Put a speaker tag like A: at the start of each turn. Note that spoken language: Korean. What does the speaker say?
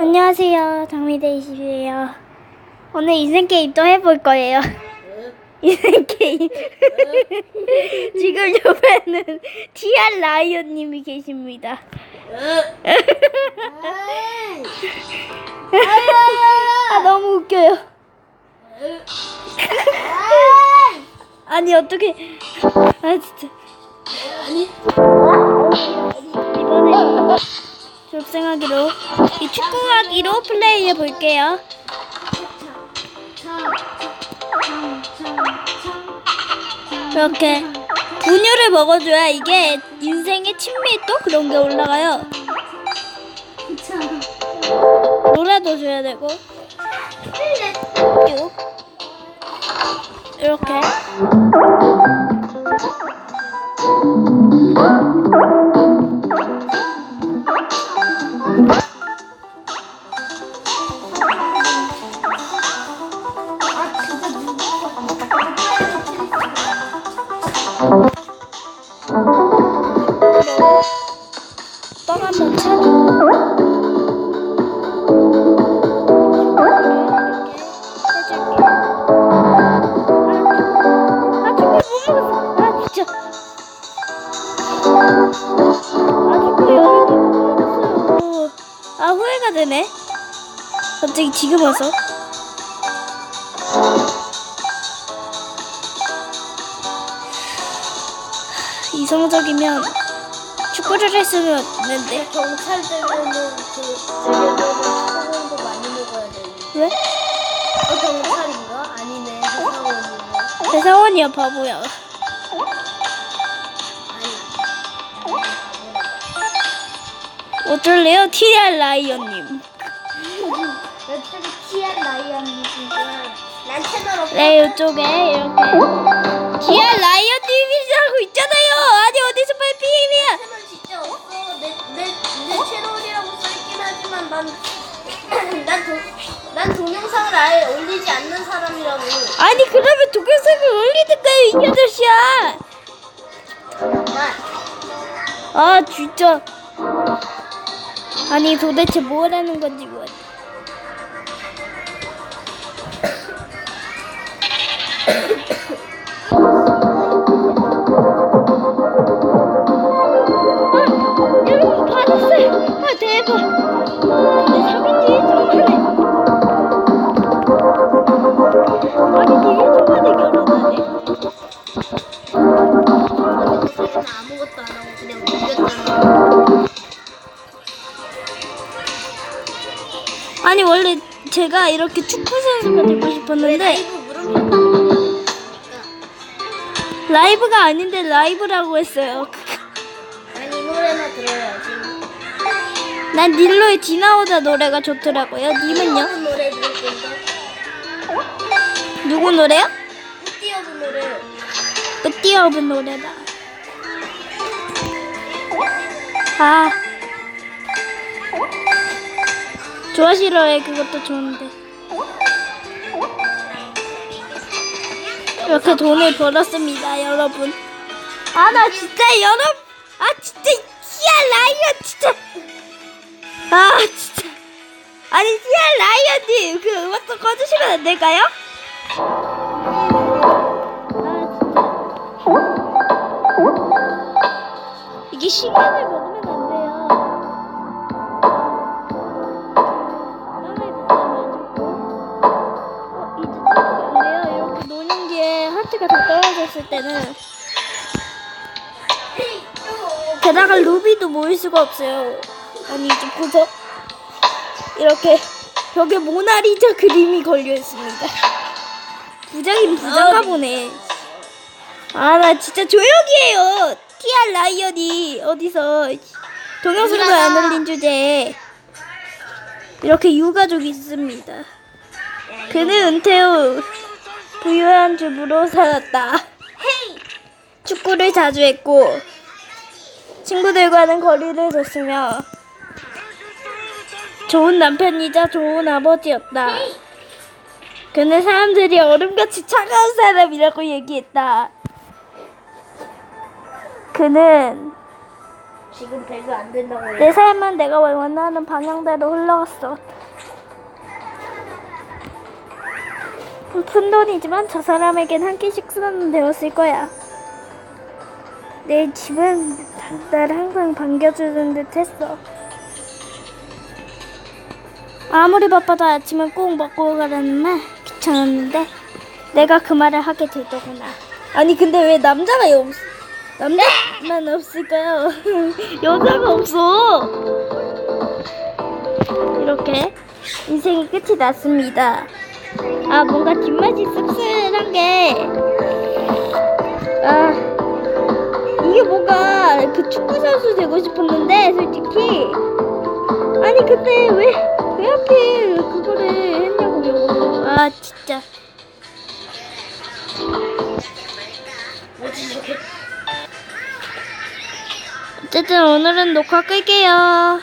A: 안녕하세요. 장미데이시예요. 오늘 인생 게임 또 해볼 거예요. 인생 게임. 지금 옆에는 TR 라이언님이 계십니다. 아 너무 웃겨요. 아니 어떻게? 아 진짜. 이번에 졸업생하기로 이 축구하기로 플레이해 볼게요. 이렇게 분유를 먹어줘야 이게 인생의 친밀도 그런 게 올라가요. 아, 후회가 되네. 갑자기 지금 와서. 이성적이면 축구를 했으면 했는데.
B: 경찰 되면은 그 축구공도 많이 먹어야 되는데.
A: 왜?
B: 어 경찰인가? 아니네 회사원이네.
A: 대사원이야, 바보야. 어쩔래요? TR 라이언님.
B: 난.
A: 네, 이쪽에 이렇게. TR 라이언님이라고 있잖아요! 아니, 어디서 빨리 피임이야!
B: 채널 진짜 없어. 내 내 내 채널이라고 써있긴 하지만 난난난 동영상을 아예 올리지 않는 사람이라고.
A: 아니, 그러면 동영상을 올리든가요, 이 아저씨야!
B: 난
A: 아, 진짜. 아니, 도대체 뭐라는 건지 뭐. 아니, 원래 제가 이렇게 축구 선수가 되고 싶었는데.
B: 라이브.
A: 라이브가 아닌데 라이브라고 했어요.
B: 아니 이 노래나 들어야지.
A: 난 닐로의 디나오다 노래가 좋더라고요. 님은요?
B: 노래.
A: 누구 노래요?
B: 띄어본 노래.
A: 뿌띠어브 노래다. 아. 좋아 싫어해 그것도 좋은데. 이렇게 돈을 벌었습니다, 여러분. 아, 나 진짜 여러분, 아 진짜 히야 라이언 진짜. 아 진짜. 아니 히야 라이언님 그 음악 좀 꺼주시면 안 될까요? 이게 시간을 먹으 떨어졌을 때는. 게다가 루비도 모일 수가 없어요. 아니, 이제 보석. 이렇게 벽에 모나리자 그림이 걸려 있습니다. 부장님 부장가 보네. 아, 나 진짜 조용히 해요. TR 라이언이 어디서 동영상도 안 올린 주제에 이렇게 유가족이 있습니다. 그는 은퇴 후 부유한 주부로 살았다. 축구를 자주 했고 친구들과는 거리를 뒀으며 좋은 남편이자 좋은 아버지였다. 그는 사람들이 얼음같이 차가운 사람이라고 얘기했다. 그는
B: 지금 배가 안 된다고 해.
A: 내 삶은 내가 원하는 방향대로 흘러갔어. 큰 돈이지만 저 사람에겐 한끼 식사는 되었을 거야. 내 집은 날 항상 반겨주는 듯 했어. 아무리 바빠도 아침을 꼭 먹고 가라는 말 귀찮았는데 내가 그 말을 하게 되더구나. 아니 근데 왜 남자가 없 남자만 없을까요? 여자가 없어. 이렇게 인생이 끝이 났습니다. 아 뭔가 뒷맛이 씁쓸한 게 아. 이게 뭔가 그 축구 선수 되고 싶었는데 솔직히 아니 근데 왜 왜 하필 그거를 했냐고요 아 진짜
B: 뭐지 저게?
A: 어쨌든 오늘은 녹화 끌게요